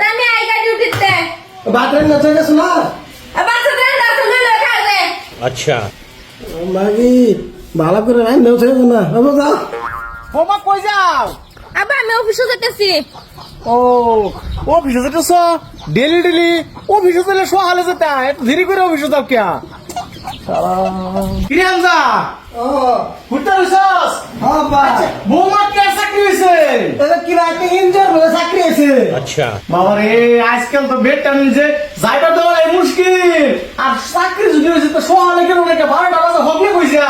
তানি আইগা ডিউটিতে বাতরে না বাচ্চা তাই না? তুমি লই খাবে আচ্ছা। মাগি ভালো করে রাই নেও থেকে না। বাবা। কই যাও? আমি অফিসে যেতেছি ও অফিসে যেতেছ ডেলি ডেলি অফিসে যেলে সহালে যেতে ধীরে করে অফিসে যাও কিয়া? কিরে আমজা ও হুটটা রইছস হ্যাঁ বা আচ্ছা, বৌমা কে চাকরি হইছে এ কি রাতে ইঞ্জার হয়ে চাকরি হইছে আচ্ছা। বাবা রে আজকাল তো বেটা নিজে যাইবা তো এই মুশকিল। আর চাকরি যদি হইছে তো সকালে কেন অনেকে বারোটা বাজে হবলে কইছা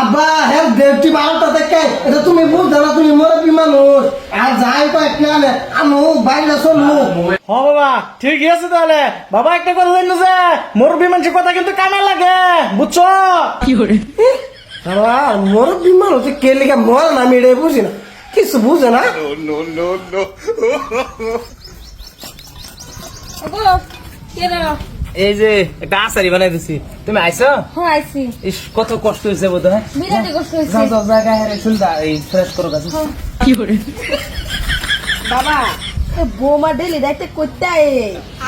আব্বা হ্যাঁ দেবটি বারোটা দেখে এটা তুমি বুঝছ না তুমি মুরব্বী মানুষ। আর যাই পাই না আমু বাইরে চলু। হ্যাঁ, হ বাবা ঠিক আছে তাহলে। বাবা একটা কথা জানো যে মুরব্বী মানুষের কথা কিন্তু কামে লাগে বুঝছ? কি করে বাবা মুরব্বী মানুষ কে লিখে মর না আমি এটাই বুঝি না? কিছু বুঝে না? ওগো কে রে? এই যে একটা আচারি বানাই দিছি। তুমি আইছো? হ্যাঁ আইছি। ইস কত কষ্ট হয়েছে বোধ হয়? বিরাটি কষ্ট হয়েছে। যাও যাও জায়গা হেরে শুনতা এই ফ্রেশ করো কাছে বাবা এ বৌমা ডেলি রাইতে করতে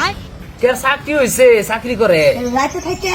আয়। কে চাকরি হয়েছে চাকরি করে? রাইতে থাকে।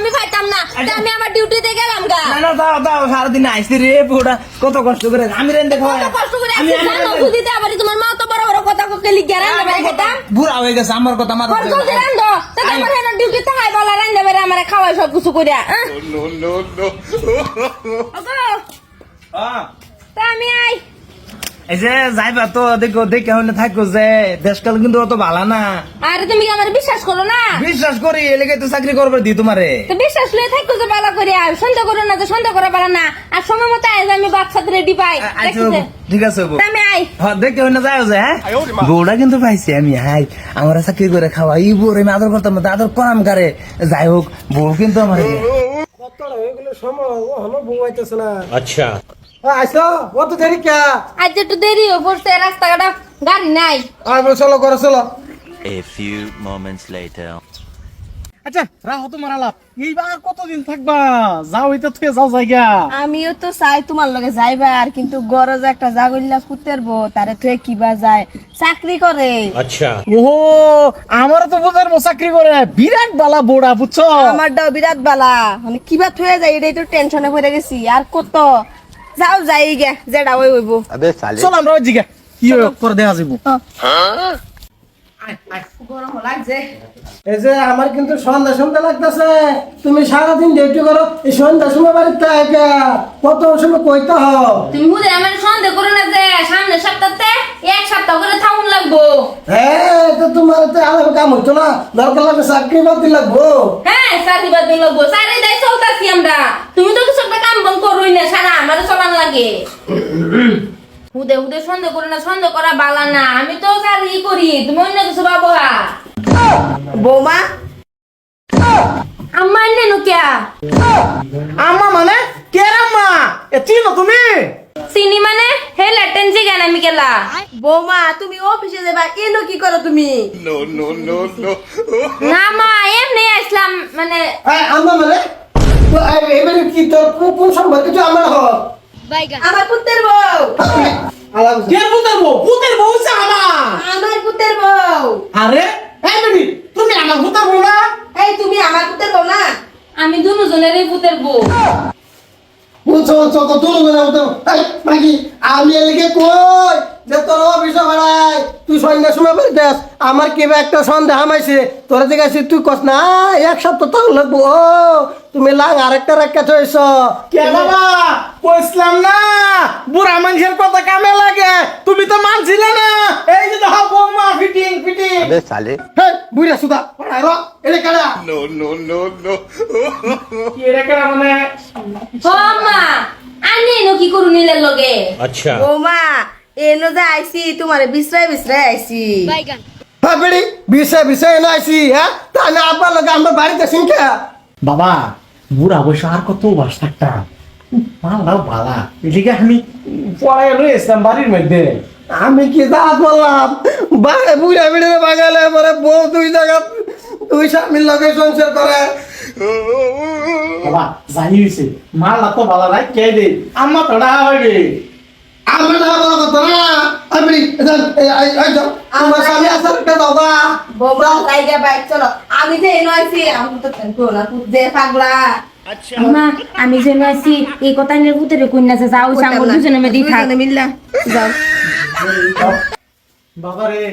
আমি খাইতাম না। তা আমি আমার ডিউটিতে গেলাম গা। না না দাও দাও সারাদিন আইসি রে পুরা কত কষ্ট করে। আমি রেন্দে কত কষ্ট করে আসছি জানো খুদিতে আবার তোমার মা তো বড় বড় কথা গেলি গিয়া রান্দা বাইরে খাইতাম। বুড়া হয়ে গেছে আমার কথা মাথা ঘর জলদি রান্ধ। তা আমার হেন ডিউটিতে খাই বলা রান্দা বাইরে আমারে খাওয়াই সব কিছু কইরা নো নো নো তা আমি আই। এই তো দেখো দেখে থাকো যে কিন্তু অত ভালো না। তুমি বিশ্বাস না? বিশ্বাস দি বিশ্বাস থাকো না আমি ঠিক আছে হ্যাঁ? কিন্তু পাইছি আমি হাই আমার চাকরি করে খাওয়া এই বোর আমি আদর করতাম আদর করাম কারে? যাই হোক বউ কিন্তু আমার কত হয়ে গেলে সময় বউ আচ্ছা। আমিও তো চাই তোমার লগে যাইবা আর কিন্তু গরজ একটা জাগলিলা কুতের বউ তারে তুই কিবা যায়। চাকরি করে। আচ্ছা। ওহো আমারও তো বোঝার মো চাকরি করে। বিরাট বালা বোড়া বুঝছ? আমারটাও বিরাট বালা। মানে কিবা থুয়ে যায় এটাই তো টেনশনে পড়ে গেছি আর কত? যাও যাই গে যেটা ওই হইব। চল। আমরা জিগা। কি হয় করে দেখা লাগছে এই যে আমার কিন্তু সন্ধ্যা সন্ধ্যা লাগতেছে। তুমি সারাদিন ডিউটি করো এই সন্ধ্যা সময় বাড়িতে আইকা। কত সময় কইতে হও তুমি বুঝে আমার সন্দেহ করো না যে সামনে সপ্তাহতে এক সপ্তাহ করে লাগবো। হ্যাঁ তো তোমার তো কাম হইতো না। দরকার লাগবে চাকরি বাদ লাগবো। হ্যাঁ চাকরি বাদ লাগবো। চলতাছি আমরা। তুমি তো কিছু একটা কাম বন করোই না সারা আমার চলান লাগে। হুদে হুদে সন্দেহ করে না সন্দেহ করা বালা না। আমি তো চাকরি করি তুমি অন্য কিছু পাবো বৌমা? আম্মা এনে নুকিয়া আম্মা মানে? কে আম্মা? এ চিনো তুমি? চিনি মানে? হে লেটেন জিগান আমি কেলা বৌমা তুমি অফিসে যাবা এনো কি করো তুমি? না মা এমনি আসলাম মানে এই, আম্মা মানে? তো এবারে কি তোর কোন- সম্পর্ক আমার হ আমার পুত্রের বউ। আলাম কে পুতের বউ? পুতের বউ হচ্ছে আমার। আমার পুত্রের বউ। আরে এই মিনি তুমি আমার পুতের বউ না? এই তুমি আমার পুত্রের বউ না? আমি দুজনেরই পুত্রের বউ। বুঝছ তো না তো এই মাগি আমি এলিকে কই? যে তোর অফিসে বেড়াই তুই সন্ধ্যা সময় বের আমার কিবা একটা সন্ধ্যা হামাইছে তোরা যে গেছিস তুই কস না এক সপ্তাহ তাও লাগবো ও তুমি লাং আরেকটা রাখা থইছ। কে বাবা কইছিলাম না বুড়া মানুষের কথা কামে লাগে। তুমি তো মানছিলে না। এই যে দাও বৌমা ফিটিং ফিটিং। আবে সালে। হে বুড়া সুদা পড়াই র এরে কাড়া নো নো নো নো কি এরে কাড়া মানে? বৌমা আনি নো কি করুনিলের লগে? আচ্ছা। বৌমা এনো যে আইছি তোমারে বিশ্রায় বিশ্রায় আইছি। হ্যাঁ বেড়ি বিষয় বিষয় এনে আইসি হ্যাঁ? তা আমি আব্বার লোক আমার বাড়িতে সিংখা বাবা বুড়া বয়স আর কত বাস থাকতাম মালটাও বালা এদিকে আমি পড়াই রয়েছিলাম বাড়ির মধ্যে। আমি কি দাঁত বললাম? বাড়ে বুড়া বিড়ে বাগালে পরে বউ দুই জায়গা দুই স্বামীর লগে সংসার করে। বাবা জানি হয়েছে মালটা তো বালা নাই কে দে আমার তো ডাহা হইবে। আমি না বলা কথা না আমি আমার স্বামী আসার একটা দাদা বৌমা লাইগা বাইক চলো। আমি যে আইছি আমি তো না তুই পাগলা। মা আমি যে এই কথা নিয়ে ভূতের কন্যা আছে যাও সাঙ্গ দুজনে মেদি থাক। মিল্লা যাও। বাবা রে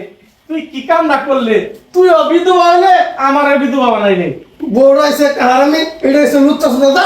তুই কি কামটা করলে? তুই বিধবা হইলে আমার বিধবা বানাইলে। বড় আছে কারণ আমি এটা হচ্ছে লুচ্চা দাদা